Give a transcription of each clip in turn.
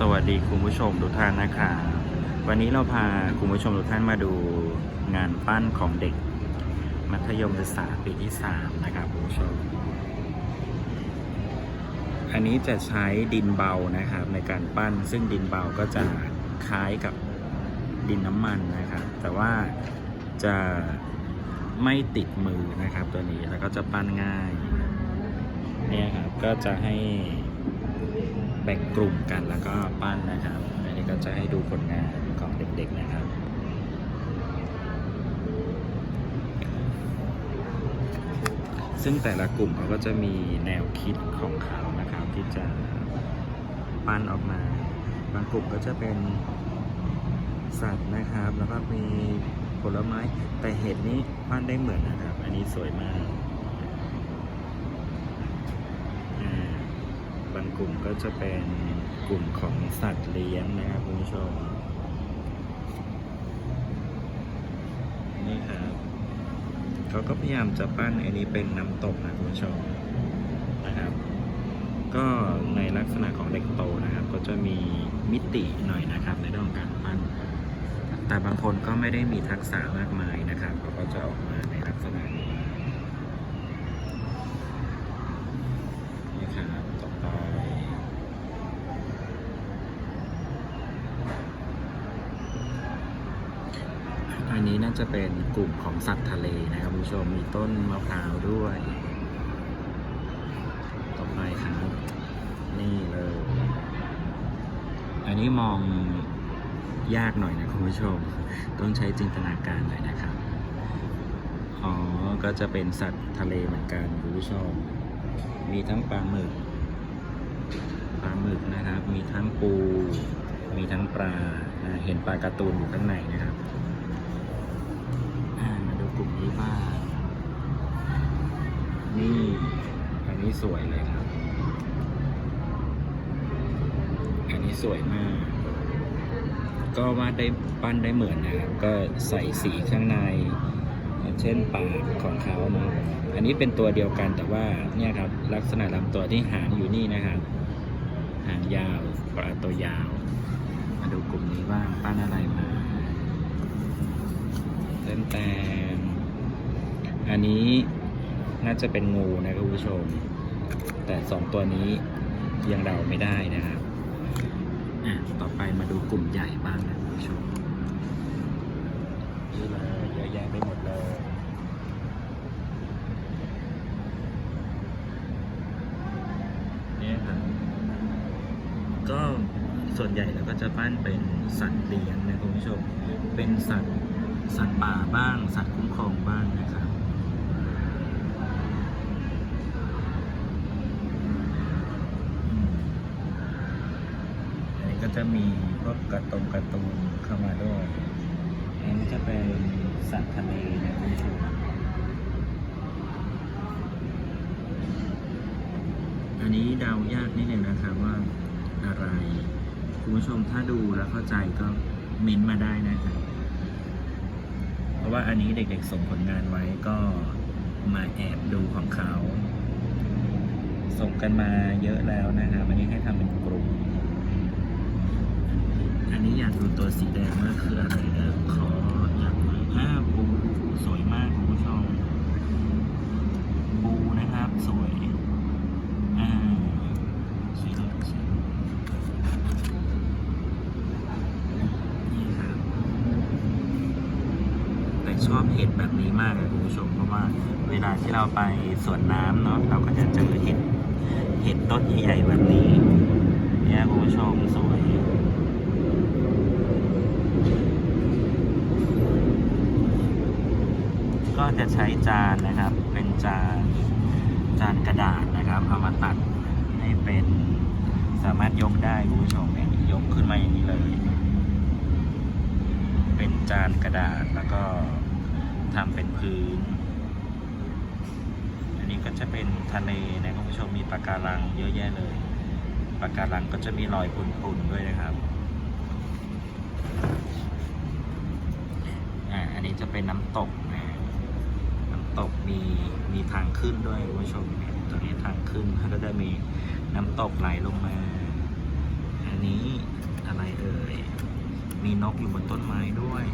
สวัสดีคุณผู้ชมทุกท่านนะคะวันนี้เราพาคุณผู้ชมทุกท่านมาดูงานปั้นของเด็ก มัธยมศึกษาปีที่ 3 นะครับคุณผู้ชม อันนี้จะใช้ดินเบานะครับในการปั้นซึ่งดินเบาก็จะคล้ายกับดินน้ำมันนะครับแต่ว่าจะไม่ติดมือนะครับตัวนี้แล้วก็จะปั้นง่ายเนี่ยครับก็จะให้ แบ่งกลุ่มกันแล้วก็ปั้นนะครับ อันนี้ก็จะให้ดูผลงานของเด็กๆนะครับซึ่งแต่ละกลุ่มเขาก็จะมีแนวคิดของเขานะครับ ที่จะปั้นออกมา บางกลุ่มก็จะเป็นสัตว์นะครับ แล้วก็มีผลไม้แต่เห็ดนี้ปั้นได้เหมือนนะครับ อันนี้สวยมาก อ่าบาง กลุ่มก็จะเป็นกลุ่มของสัตว์เลี้ยงนะครับคุณผู้ชม นี่ครับเขาก็พยายามจะปั้นอันนี้เป็นน้ำตกนะคุณผู้ชมนะครับ ก็ในลักษณะของเด็กโตนะครับ ก็จะมีมิติหน่อยนะครับ ในเรื่องของการปั้น แต่บางคนก็ไม่ได้มีทักษะมากมายนะครับเขาก็จะออกมาในลักษณะนี้ นี่ครับต่อไป อั นี้น่าจะเป็นกลุ่มของสัตว์ทะเลนะครับคุณผู้ชมมีต้นมะพร้าวด้วย ต่อไปครับ นี่เลย อันนี้มองยากหน่อยนะคุณผู้ชม ต้องใช้จินตนาการหน่อยนะครับ อ๋อ ก็จะเป็นสัตว์ทะเลเหมือนกันคุณผู้ชม มีทั้งปลาหมึก ปลาหมึกนะครับ มีทั้งปู มีทั้งปลาอ่าเห็นปลาการ์ตูนอยู่ข้างในนะครับอ่ามาดูกลุ่ มนี้บ้างนี่อันนี้สวยเลยครับ อันนี้สวยมาก ก็วาดได้ปั้นได้เหมือนนะครับ ก็ใส่สีข้างใน เช่นปากของเขาเนาะ อันนี้เป็นตัวเดียวกันแต่ว่าเนี่ยครับ ลักษณะลำตัวที่หางอยู่นี่นะครับ หางยาวปลาตัวยาว มาดูกลุ่มนี้บ้างปั้นอะไรมาเต้นแตน อันนี้น่าจะเป็นงูนะครับคุณผู้ชม แต่สองตัวนี้ยังเดาไม่ได้นะครับอะต่อไปมาดูกลุ่มใหญ่บ้างนะคุณผู้ชมนี่เลยเยอะแยะไปหมดเลยเนี่ยครับก็ส่วนใหญ่เราก็จะปั้นเป็นสัตว์เลี้ยงนะคุณผู้ชม เป็นสัตว์สัตว์ป่าบ้าง สัตว์คุ้มครองบ้างนะครับ ก็จะมีพวกกระตงกร์ตูนเข้ามาด้วยอันนี้จะเป็นสัตว์ทะเลนะคุณผู้ชมอันนี้เดายากนิดนึงนะครับว่าอะไร คุณผู้ชมถ้าดูแล้วเข้าใจก็เม้นต์มาได้นะครับเพราะว่าอันนี้เด็กๆส่งผลงานไว้ก็มาแอบดูของเขา ส่งกันมาเยอะแล้วนะครับอันนี้ให้ทำเป็นกลุ่ม อันนี้อยากดูตัวสีแดงว่าคืออะไรนะขออยากดูอ่าปูสวยมากคุณผู้ชมปูนะครับสวยอ่าสีเหลืองนี่ครับแต่ชอบเห็ดแบบนี้มากเลยคุณผู้ชมเพราะว่าเวลาที่เราไปสวนน้ำเนาะเราก็จะเจอเห็ดเห็ดต้นใหญ่ๆแบบนี้เนี่ยคุณผู้ชมสวย ก็จะใช้จานนะครับ เป็นจานจานกระดาษนะครับ เอามาตัดให้เป็นสามารถยกได้คุณผู้ชมเนี่ยยกขึ้นมาอย่างนี้เลย เป็นจานกระดาษแล้วก็ทำเป็นพื้น อันนี้ก็จะเป็นทะเลนะคุณผู้ชมมีปะการังเยอะแยะเลยปะการังก็จะมีรอยปุ่นๆด้วยนะครับอ่าอันนี้จะเป็นน้ำตก ตกมีมีทางขึ้นด้วยคุณผู้ชมเนี่ยตัวนี้ทางขึ้นแล้วก็จะมีน้ำตกไหลลงมาอ่าอันนี้อะไรเอ่ย มีนกอยู่บนต้นไม้ด้วย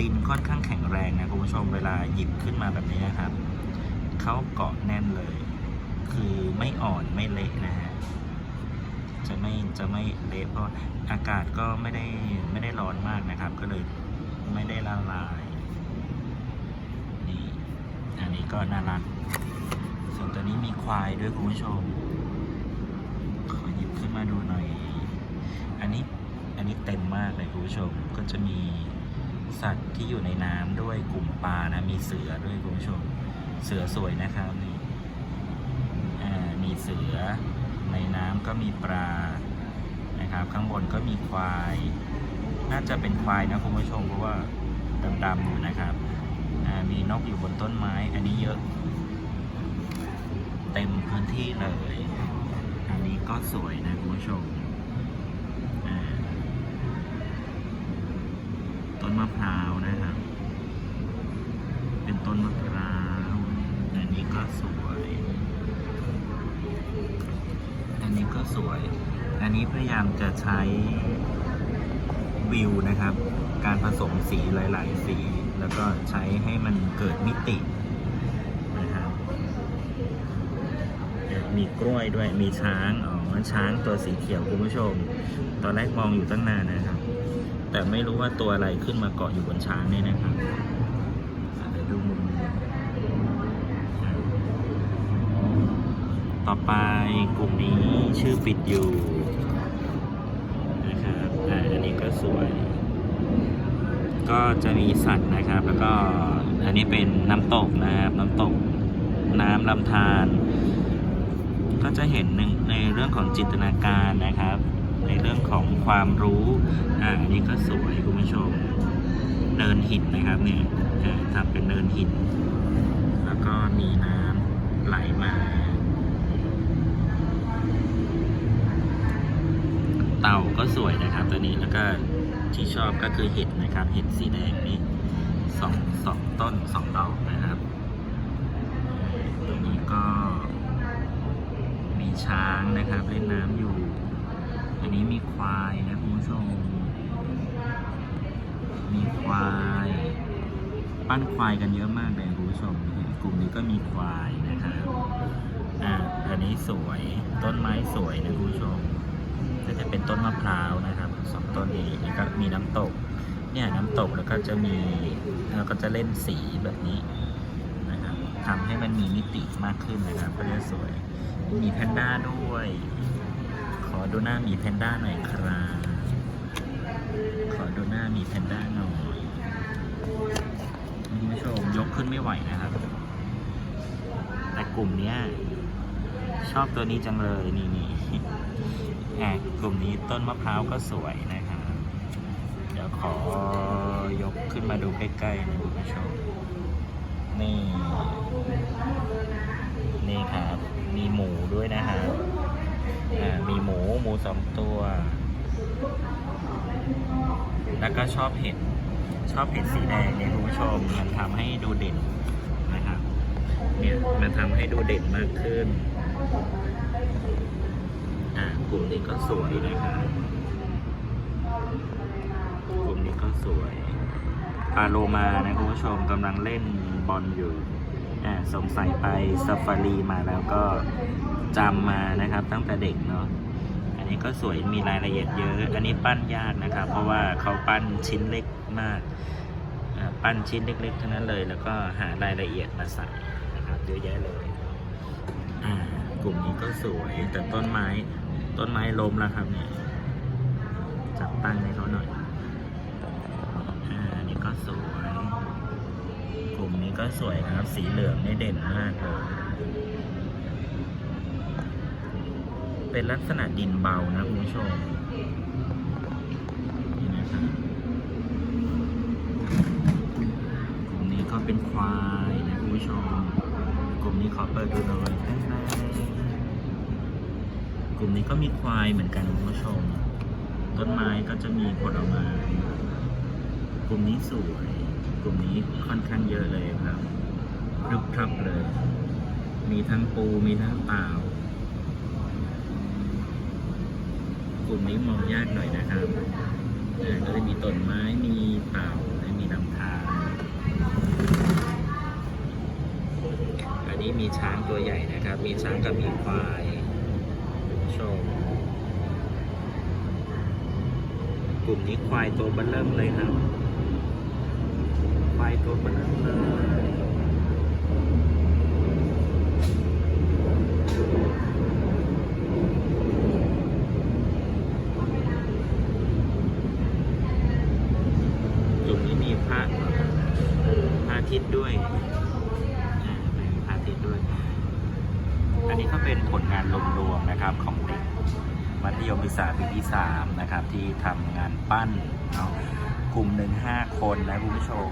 ดินค่อนข้างแข็งแรงนะคุณผู้ชมเวลาหยิบขึ้นมาแบบนี้นะครับ เขาเกาะแน่นเลย คือไม่อ่อนไม่เละนะฮะจะไม่จะไม่เละเพราะอากาศก็ไม่ได้ไม่ได้ร้อนมากนะครับ ก็เลยไม่ได้ละลาย นี่ อันนี้ ก็น่ารัก ส่วนตัวนี้มีควายด้วยคุณผู้ชม ขอหยิบขึ้นมาดูหน่อย อันนี้อันนี้เต็มมากเลยคุณผู้ชม ก็จะมีสัตว์ที่อยู่ในน้ำด้วยกลุ่มปลานะ มีเสือด้วยคุณผู้ชม เสือสวยนะครับนี่มีเสือ ในน้ำก็มีปลา นะครับ ข้างบนก็มีควาย น่าจะเป็นควายนะคุณผู้ชมเพราะว่าดำๆอยู่นะครับ มีนกอยู่บนต้นไม้ อันนี้เยอะ เต็มพื้นที่เลย อันนี้ก็สวยนะคุณผู้ชมต้นมะพร้าวนะครับ เป็นต้นมะพร้าว อันนี้ก็สวย อันนี้ก็สวย อันนี้พยายามจะใช้วิวนะครับ การผสมสีหลาย ๆ สี แล้วก็ใช้ให้มันเกิดมิตินะครับมีกล้วยด้วยมีช้างอ๋อช้างตัวสีเขียวคุณผู้ชม ตอนแรกมองอยู่ตั้งนานนะครับ แต่ไม่รู้ว่าตัวอะไรขึ้นมาเกาะอยู่บนช้างนี่นะครับเดี๋ยวดูมุมต่อไปกลุ่มนี้ชื่อปิดอยู่นะครับอ่อันนี้ก็สวย ก็จะมีสัตว์นะครับ แล้วก็อันนี้เป็นน้ำตกนะครับ น้ำตกน้ำลำธารก็จะเห็นหนึ่งในเรื่องของจินตนาการนะครับ ในเรื่องของความรู้อ่าอันนี้ก็สวยคุณผู้ชมเนินหินนะครับเนี่ยทำเป็นเนินหิน แล้วก็มีน้ำไหลมา เต่าก็สวยนะครับตัวนี้แล้วก็ ที่ชอบก็คือเห็ดนะครับ เห็ดสีแดงนี่สองสองต้นสองดอกนะครับตัวนี้ก็มีช้างนะครับ เล่นน้ำอยู่ อันนี้มีควายนะคุณผู้ชม มีควาย ปั้นควายกันเยอะมากเลยคุณผู้ชม กลุ่มนี้ก็มีควายนะครับอ่าอันนี้สวย ต้นไม้สวยนะคุณผู้ชมก็จะเป็นต้นมะพร้าวนะครับ สองต้นนี้แล้วก็มีน้ำตก เนี่ยน้ำตกแล้วก็จะมีแล้วก็จะเล่นสีแบบนี้นะครับทำให้มันมีมิติมากขึ้นนะครับก็จะสวย มีแพนด้าด้วย ขอดูหน้ามีแพนด้าหน่อยครับขอดูหน้ามีแพนด้าหน่อยคุณผู้ชมยกขึ้นไม่ไหวนะครับ แต่กลุ่มเนี้ยชอบตัวนี้จังเลยนี่นี่ อบกลุ่มนี้ต้นมะพร้าวก็สวยนะครับเดี๋ยวขอยกขึ้นมาดูใกล้ๆนะคุณผู้ชมนี่ นี่ครับ มีหมูด้วยนะฮะอ่ามีหมูหมูสองตัว แล้วก็ชอบเห็ดชอบเห็ดสีแดงเนี่ยคุณผู้ชมมันทำให้ดูเด่นนะครับเนี่ยมันทำให้ดูเด่นมากขึ้น ลุ่มนี้ก็สวยนะครับกลุ่มนี้ก็สวยปาโลมานะคุณผู้ชมกำลังเล่นบอลอยู่อ่าสงสัยไปซาฟารีมาแล้วก็จำมานะครับ ตั้งแต่เด็กเนาะอันนี้ก็สวยมีรายละเอียดเยอะ อันนี้ปั้นยากนะครับ เพราะว่าเขาปั้นชิ้นเล็กมากอ่าปั้นชิ้นเล็กๆทั้งนั้นเลย แล้วก็หารายละเอียดมาใส่นะครับเยอะแยะเลยอ่ากลุ่มนี้ก็สวยแต่ต้นไม้ ต้นไม้ล้มแล้วครับเนี่ยจับตั้งให้เขาหน่อยอ่าอันนี้ก็สวยกลุ่มนี้ก็สวยนะครับ สีเหลืองนี่เด่นมากเลยเป็นลักษณะดินเบานะคุณผู้ชมนี่นะครับกลุ่มนี้ก็เป็นควายนะคุณผู้ชมกลุ่มนี้ขอเปิดดูหน่อยแป๊บนึงก ลุ่มนี้ก็มีควายเหมือนกันคุณผู้ชม ต้นไม้ก็จะมีผลไม้กลุ่มนี้สวย กลุ่มนี้ค่อนข้างเยอะเลยครับรุกทับเลย มีทั้งปูมีทั้งเปล่ากลุ่มนี้มองยากหน่อยนะครับก็จะมีต้นไม้มีเต่าและมีลำธารอันนี้มีช้างตัวใหญ่นะครับ มีช้างกับมีควาย ชม กลุ่มนี้ควายตัวบันเริ่มเลยครับ ควายตัวบันเริ่มเลยกลุ่มนี้มีพระพระอาทิตย์ด้วยอ่ามีพระอาทิตย์ด้วย อันนี้ก็เป็นผลงานรวมๆนะครับของเมัธยมศึกษาปีที่สามนะครับ ที่ทำงานปั้นเนาะกลุ่มหนึ่งห้าคนนะคุณผู้ชม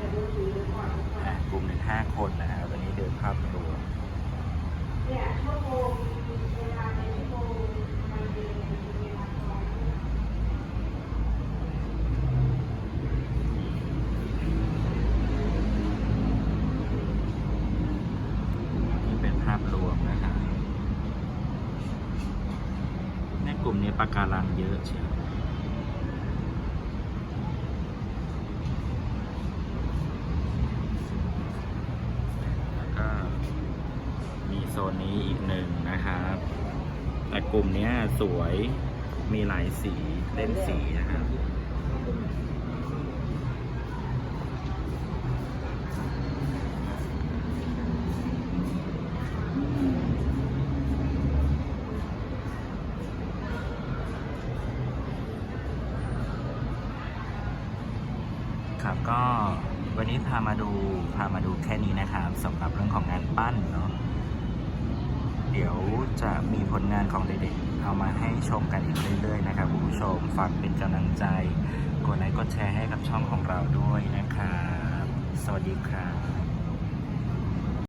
กลุ่มหนึ่งห้าคนนะฮะวันนี้เดินภาพรวมนี่เป็นภาพรวมนะครับ ใน กลุ่มนี้ปะการังเยอะเชียวแล้วก็มีโซนนี้อีกหนึ่งนะครับ แต่กลุ่มนี้สวยมีหลายสีเล่นสีนะครับ ครับก็วันนี้พามาดูพามาดูแค่นี้นะครับสำหรับเรื่องของงานปั้นเนาะเดี๋ยวจะมีผลงานของเด็กๆเอามาให้ชมกันอีกเรื่อยๆนะครับคุณผู้ชมฝากเป็นกำลังใจ กดไลค์กดแชร์ให้กับช่องของเราด้วยนะครับ สวัสดีครับ